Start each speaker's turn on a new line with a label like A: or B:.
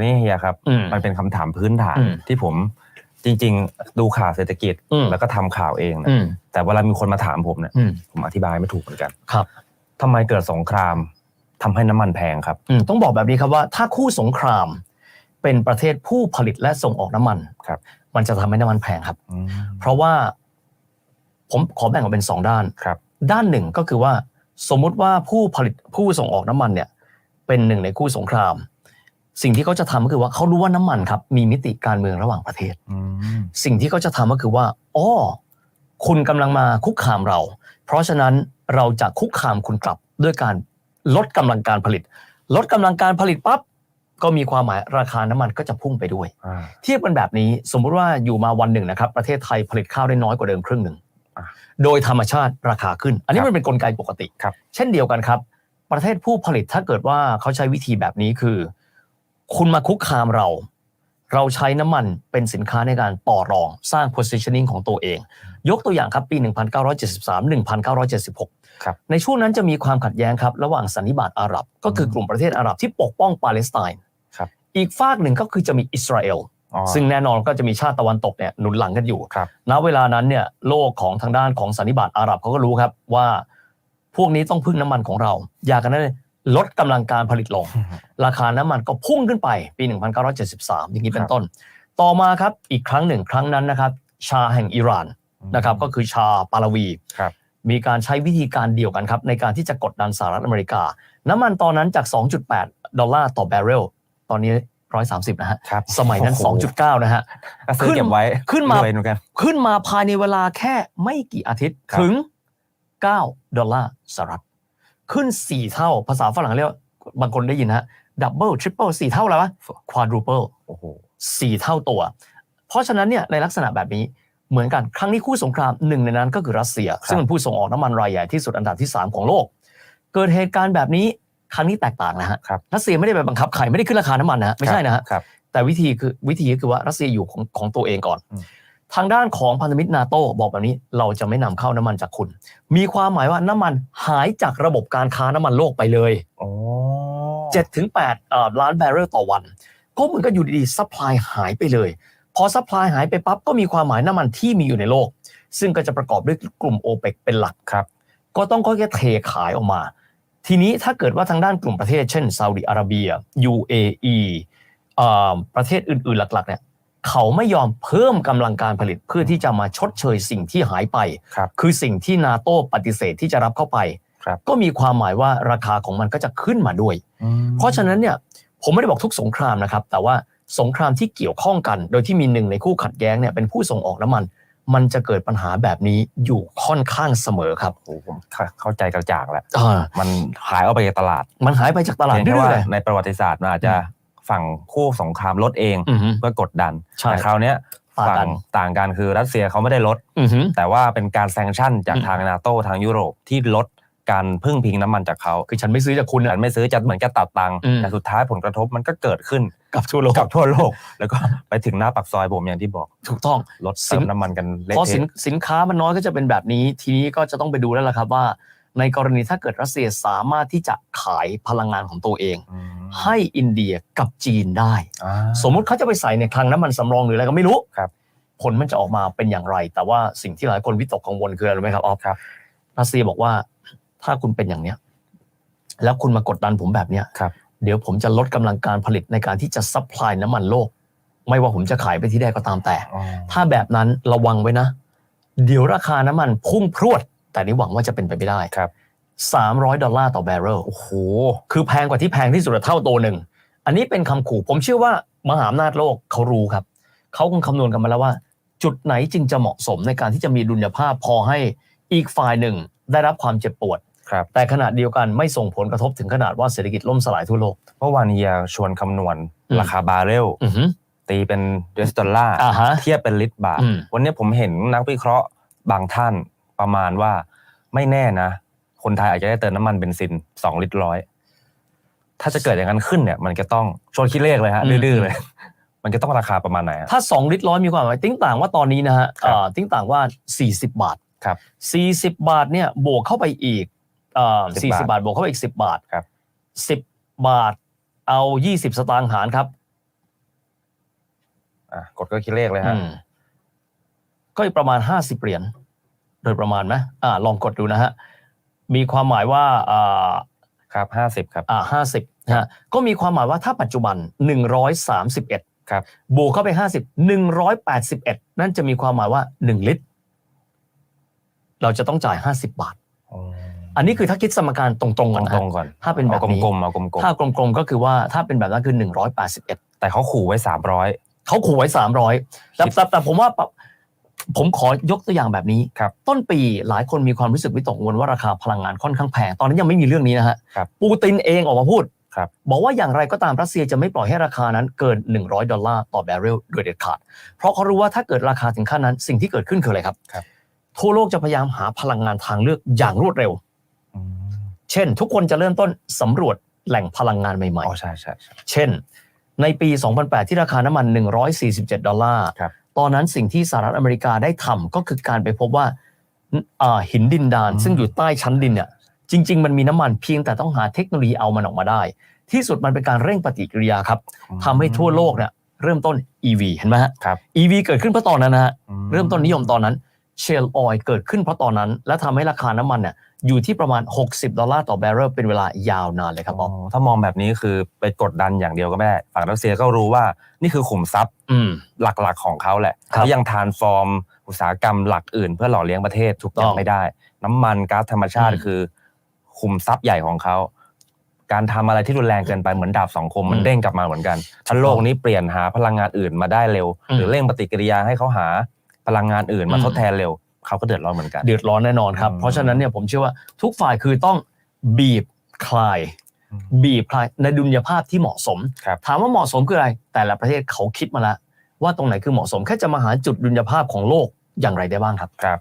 A: ราวนี้เฮียครับ
B: อืม
A: มันเป็นคำถามพื้นฐาน
B: อืม
A: ที่ผมจริง ๆ ดูข่าวเศรษฐกิจ
B: อืม
A: แล้วก็ทำข่าวเองนะ
B: อืม
A: แต่เวลามีคนมาถามผมเนี่ย
B: อืม
A: ผมอธิบายไม่ถูกเหมือนกัน
B: ครับ
A: ทำไมเกิดสงครามทำให้น้ำมันแพงครับ
B: อืมต้องบอกแบบนี้ครับว่าถ้าคู่สงคราม เป็นประเทศผู้ผลิตและส่งออกน้ำมัน
A: ครับ
B: มันจะทำให้น้ำมันแพงครับ
A: อืม
B: เพราะว่าผมขอแบ่งออกเป็นสองด้าน
A: ครับ
B: ด้านหนึ่งก็คือว่า สมมุติว่าผู้ผลิตผู้ส่งออกน้ำมันเนี่ย เป็นหนึ่งในคู่สงคราม สิ่งที่เขาจะทำก็คือว่าเขารู้ว่าน้ำมันครับมีมิติการเมืองระหว่างประเทศ
A: อืม
B: สิ่งที่เขาจะทำก็คือว่าอ๋อคุณกำลังมาคุกคามเรา เพราะฉะนั้นเราจะคุกคามคุณกลับด้วยการลดกำลังการผลิต ลดกำลังการผลิตปั๊บก็มีความหมายราคาน้ำมันก็จะพุ่งไปด้วย
A: อ่า
B: เทียบกันแบบนี้สมมุติว่าอยู่มาวันหนึ่งนะครับ ประเทศไทยผลิตข้าวได้น้อยกว่าเดิมครึ่งหนึ่ง
A: อะ
B: โดยธรรมชาติราคาขึ้น อันนี้
A: ครับ
B: มันเป็นกลไกปกติ
A: ครับ
B: เช่นเดียวกันครับ ประเทศผู้ผลิตถ้าเกิดว่าเขาใช้วิธีแบบนี้คือ คุณมาคุกคามเรา เราใช้น้ำมันเป็นสินค้าในการต่อรองสร้าง positioning ของตัวเอง ยกตัวอย่างครับปี 1973 1976
A: ครับ
B: ในช่วงนั้นจะมีความขัดแย้งครับระหว่างสันนิบาตอาหรับ ก็คือ
A: ม
B: กลุ่มประเทศอาหรับที่ปกป้องปาเลสไตน์
A: ครับ
B: อีกฝากหนึ่งก็คือจะมีอิสราเอล
A: อ๋อ
B: ซึ่งแน่นอนก็จะมีชาติตะวันตกเนี่ยหนุนหลังกันอยู่
A: ครับ
B: ณเวลานั้นเนี่ยโลกของทางด้านของสันนิบาตอาหรับเขาก็รู้ครับว่า พวกนี้ต้องพึ่งน้ำมันของเรา อยากกันนั้นเลยลดกำลังการผลิตลง ราคาน้ำมันก็พุ่งขึ้นไปปี 1973 อย่างนี้เป็นต้น ต่อมาครับอีกครั้งหนึ่งครั้งนั้นนะครับ ชาแห่งอิหร่านนะครับก็คือชาปาลาวี
A: ครับ
B: มีการใช้วิธีการเดียวกันครับในการที่จะกดดันสหรัฐอเมริกา น้ำมันตอนนั้นจาก 2.8 ดอลลาร์ต่อแบเรล ตอนนี้ 130 นะฮะ
A: ครับ
B: สมัยนั้น
A: โอ้โห
B: 2.9 นะฮะ
A: ก็ซื้อเก็บไว้
B: ขึ้นมา
A: รวยเหมือนกัน
B: ขึ้นมาภายในเวลาแค่ไม่กี่อาทิตย์
A: ครับ
B: ถึง 9 ดอลลาร์สหรัฐ ขึ้น 4 เท่า ภาษาฝรั่งเรียกว่าบางคนได้ยินนะฮะดับเบิลทริปเปิลสี่เท่าแล้ววะควาดรูเปิล
A: โอ้โห
B: สี่เท่าตัว เพราะฉะนั้นเนี่ยในลักษณะแบบนี้เหมือนกันครั้งนี้คู่สงครามหนึ่งในนั้นก็คือรัสเซีย
A: ครับ
B: ซึ่งเป็นผู้ส่งออกน้ำมันรายใหญ่ที่สุดอันดับที่ 3 ของโลก เกิดเหตุการณ์แบบนี้ครั้งนี้แตกต่างนะฮะ
A: ครับ
B: รัสเซียไม่ได้ไปบังคับใครไม่ได้ขึ้นราคาน้ำมันนะฮะไม่ใช่นะฮะ
A: ครับ
B: แต่วิธีคือวิธีก็คือว่ารัสเซียอยู่ของของตัวเองก่อน
A: อืม
B: ทางด้านของพันธมิตรนาโตบอกแบบนี้เราจะไม่นำเข้าน้ำมันจากคุณ มีความหมายว่าน้ำมันหายจากระบบการค้าน้ำมันโลกไปเลย
A: โอ้
B: 7ถึง8ล้านแบเรลต่อวัน ก็เหมือนกับอยู่ดีๆซัพพลายหายไปเลย พอซัพพลายหายไปปั๊บก็มีความหมายน้ำมันที่มีอยู่ในโลก ซึ่งก็จะประกอบด้วยกลุ่มโอเปกเป็นหลัก
A: ครับ
B: ก็ต้องค่อยๆเทขายออกมา ทีนี้ถ้าเกิดว่าทางด้านกลุ่มประเทศ เช่นซาอุดิอาระเบีย UAE เอ่อประเทศอื่นๆหลักๆเนี่ย เขาไม่ยอมเพิ่มกำลังการผลิตเพื่อที่จะมาชดเชยสิ่งที่หายไป
A: ครับ
B: คือสิ่งที่นาโต้ปฏิเสธที่จะรับเข้าไป
A: ครับ
B: ก็มีความหมายว่าราคาของมันก็จะขึ้นมาด้วย
A: อืม
B: เพราะฉะนั้นเนี่ยผมไม่ได้บอกทุกสงครามนะครับ แต่ว่าสงครามที่เกี่ยวข้องกัน โดยที่มีหนึ่งในคู่ขัดแย้งเนี่ยเป็นผู้ส่งออกน้ำมัน มันจะเกิดปัญหาแบบนี้อยู่ค่อนข้างเสมอครับ
A: โอ้โหผมเข้าเข้าใจกระจ่างแล้ว
B: อ่า
A: มันหายออกไปจากตลาด
B: มันหายไปจากตลาด
A: เพียง
B: เรื่
A: แค่
B: อย
A: ว่า
B: ๆเลย
A: ในประวัติศาสตร์มันอาจจะ ฝั่งคู่สงครามลดเอง
B: อือฮึ
A: เพื่อกดดัน
B: ใช่
A: แต่คราวเนี้ย
B: ต่างกั
A: ฝั่
B: น
A: งต่างกันคือรัสเซียเขาไม่ได้ลด
B: อือฮึ
A: แต่ว่าเป็นการแซงชั่นจาก
B: อืม
A: ทางนาโตทางยุโรปที่ลดการพึ่งพิงน้ำมันจากเขา
B: คือฉันไม่ซื้อจากคุณ
A: ฉั
B: อะ
A: นไม่ซื้อจะเหมือนจะตัดตังค์
B: อืม
A: แต่สุดท้ายผลกระทบมันก็เกิดขึ้น
B: กับทั่วโลก
A: กับทั่วโลก แล้วก็ไปถึงหน้าปากซอยผมอย่างที่บอก
B: ถูกต้อง
A: ลด
B: สิ
A: เติ
B: น
A: มน้ำมันกันเละ
B: พอสิน
A: เทะ
B: สินค้ามันน้อยก็จะเป็นแบบนี้ ทีนี้ก็จะต้องไปดูแล้วล่ะครับว่า ในกรณีถ้าเกิดรัสเซียสามารถที่จะขายพลังงานของตัวเอง
A: อืม
B: ให้อินเดียกับจีนได้
A: อ่า
B: สมมุติเขาจะไปใส่ในคลังน้ำมันสำรองหรืออะไรก็ไม่รู้
A: ครับ
B: ผลมันจะออกมาเป็นอย่างไร แต่ว่าสิ่งที่หลายคนวิตกกังวลคืออะไรรู้ไหมครับออฟ
A: ครับ
B: รัสเซียบอกว่าถ้าคุณเป็นอย่างเนี้ย แล้วคุณมากดดันผมแบบเนี้ย
A: ครับ
B: เดี๋ยวผมจะลดกำลังการผลิตในการที่จะซัพพลายน้ำมันโลก ไม่ว่าผมจะขายไปที่ใดก็ตามแต่
A: อ๋อ
B: ถ้าแบบนั้นระวังไว้นะ เดี๋ยวราคาน้ำมันพุ่งพรวด แต่นี่หวังว่าจะเป็นไปไม่ได้
A: ครับ
B: 300 ดอลลาร์ต่อแบเรล
A: โอ้โห
B: คือแพงกว่าที่แพงที่สุดเท่าตัวหนึ่ง อันนี้เป็นคำขู่ ผมเชื่อว่ามหาอำนาจโลกเขารู้ครับ เขาคงคำนวณกันมาแล้วว่า จุดไหนจึงจะเหมาะสมในการที่จะมีดุลยภาพพอให้อีกฝ่ายหนึ่งได้รับความเจ็บปวด
A: ครับ
B: แต่ขณะเดียวกันไม่ส่งผลกระทบถึงขนาดว่าเศรษฐกิจล่มสลายทั่วโลก
A: เมื่อวานเฮียชวนคำนวณ
B: อืม
A: ราคาบาร์เรล
B: อือหือ
A: ตีเป็นดอลดอลลาร์
B: อ่าฮะ
A: เทียบเป็นลิตรบาท
B: อืม
A: วันนี้ผมเห็นนักวิเคราะห์บางท่าน ประมาณว่าไม่แน่นะ คนไทยอาจจะได้เติมน้ำมันเบนซินสองลิตรร้อยถ้าจะเกิดอย่างนั้นขึ้นเนี่ย มันจะต้องชวนคิดเลขเลยฮะ
B: อืม
A: ดื้อๆเลย มันจะต้องราคาประมาณไหนฮะ
B: ถ้า 2 ลิตรร้อยมีความหมายติ้งต่างว่าตอนนี้นะฮะ
A: ครับ
B: เอ่อติ้งต่างว่า 40 บาท
A: ครับ
B: 40 บาทเนี่ยบวกเข้าไปอีกเอ่อ
A: 10
B: 40บาทบวกเข้าไปอีก 10 บาท
A: ครับ
B: 10บาทเอา 20 สตางค์หารครับ
A: อะกดก็คิดเลขเลยฮะ
B: อืมก็อีกประมาณห้าสิบเหรียญ โดยประมาณไหมอ่าลองกดดูนะฮะมีความหมายว่าอ่า
A: ครับห้าสิบครับ
B: อ่าห้าสิบนะฮะก็มีความหมายว่าถ้าปัจจุบันหนึ่งร้อยสามสิบเอ็ด
A: ครับ
B: บวกเข้าไปห้าสิบหนึ่งร้อยแปดสิบเอ็ดนั่นจะมีความหมายว่าหนึ่งลิตร เราจะต้องจ่ายห้าสิบบาท อันนี้คือถ้าคิดสมการตรงๆ
A: ต
B: ก่อนนะ
A: ร
B: ฮะ
A: งๆก่อน
B: ถ้าเป็นแบบ
A: เอา
B: นี้
A: กลมๆเอากลม
B: ถ้ากลมๆก็คือว่าถ้าเป็นแบบนั้นคือหนึ่งร้อยแปดสิบเอ็ด
A: ๆแต่เขาขู่ไว้สามร้อย
B: เขาขู่ไว้สามร้อยแต่แต่แต่ผมว่าปะ ผมขอยกตัวอย่างแบบนี้
A: ครับ
B: ต้นปีหลายคนมีความรู้สึกวิตกกังวลว่าราคาพลังงานค่อนข้างแพงตอนนั้นยังไม่มีเรื่องนี้นะฮะ
A: ครับ
B: ปูตินเองออกมาพูด
A: ครับ
B: บอกว่าอย่างไรก็ตามรัสเซียจะไม่ปล่อยให้ราคานั้นเกิน 100 ดอลลาร์ต่อแบเรลโดยเด็ดขาด เพราะเขารู้ว่าถ้าเกิดราคาถึงขั้นนั้นสิ่งที่เกิดขึ้นคืออะไรครับ
A: ครับ
B: ทั่วโลกจะพยายามหาพลังงานทางเลือกอย่างรวดเร็ว
A: อืม
B: เช่น ทุกคนจะเริ่มต้นสำรวจแหล่งพลังงานใหม่
A: อ๋อใช่ใช่ใช่
B: ๆเช่น ในปี 2008 ที่ราคาน้ำมัน 147 ดอลลาร์
A: ครับ
B: ตอนนั้นสิ่งที่สหรัฐอเมริกาได้ทำก็คือการไปพบว่าอ่าหินดินดาน ซึ่งอยู่ใต้ชั้นดินเนี่ยจริง ๆ มันมีน้ำมันเพียงแต่ต้องหาเทคโนโลยีเอามันออกมาได้ ที่สุดมันเป็นการเร่งปฏิกิริยาครับทำให้ทั่วโลกเนี่ยเริ่มต้น EV เห็นไหมฮะ
A: ครับ
B: EV เกิดขึ้นเพราะตอนนั้นนะฮะ
A: อื
B: เริ่มต้นนิยมตอนนั้น เชลออยเกิดขึ้นเพราะตอนนั้น และทำให้ราคาน้ำมันเนี่ยอยู่ที่ประมาณ 60 ดอลลาร์ต่อแบเรลเป็นเวลายาวนานเลยครับบอม
A: อ๋อถ้ามองแบบนี้คือไปกดดันอย่างเดียวก็ไม่ได้ ฝั่งรัสเซียก็รู้ว่านี่คือขุมทรัพย์
B: อืม
A: หลักๆของเขาแหละ
B: ครับ
A: เขายังทานฟอร์ม อุตสาหกรรมหลักอื่น เพื่อหล่อเลี้ยงประเทศถูก
B: ต้
A: ต้
B: อ
A: องงไม่ได้ น้ำมันก๊าซธรรมชาติ
B: อืม
A: คือ ขุมทรัพย์ใหญ่ของเขาการทำอะไรที่รุนแรงเกินไปเหมือนดาบสองคมมัน
B: อืม
A: เด้งกลับมาเหมือนกันถ้าโลกนี้เปลี่ยนหาพลังงานอื่นมาได้เร็ว
B: อืม
A: หรือเร่งปฏิกิริยาให้เขาหา พลังงานอื่นมา
B: อืม
A: ทดแทนเร็วเขาก็เดือดร้อนเหมือนกัน
B: เดือดร้อนแน่นอนครับ
A: อืม
B: เพราะฉะนั้นเนี่ยผมเชื่อว่าทุกฝ่ายคือต้องบีบคลาย
A: อืม
B: บีบคลายในดุลยภาพที่เหมาะสม
A: ครับ
B: ถามว่าเหมาะสมคืออะไร แต่ละประเทศเขาคิดมาแล้วว่าตรงไหนคือเหมาะสมแค่จะมาหาจุดดุลยภาพของโลกอย่างไรได้บ้างครับ
A: ครับ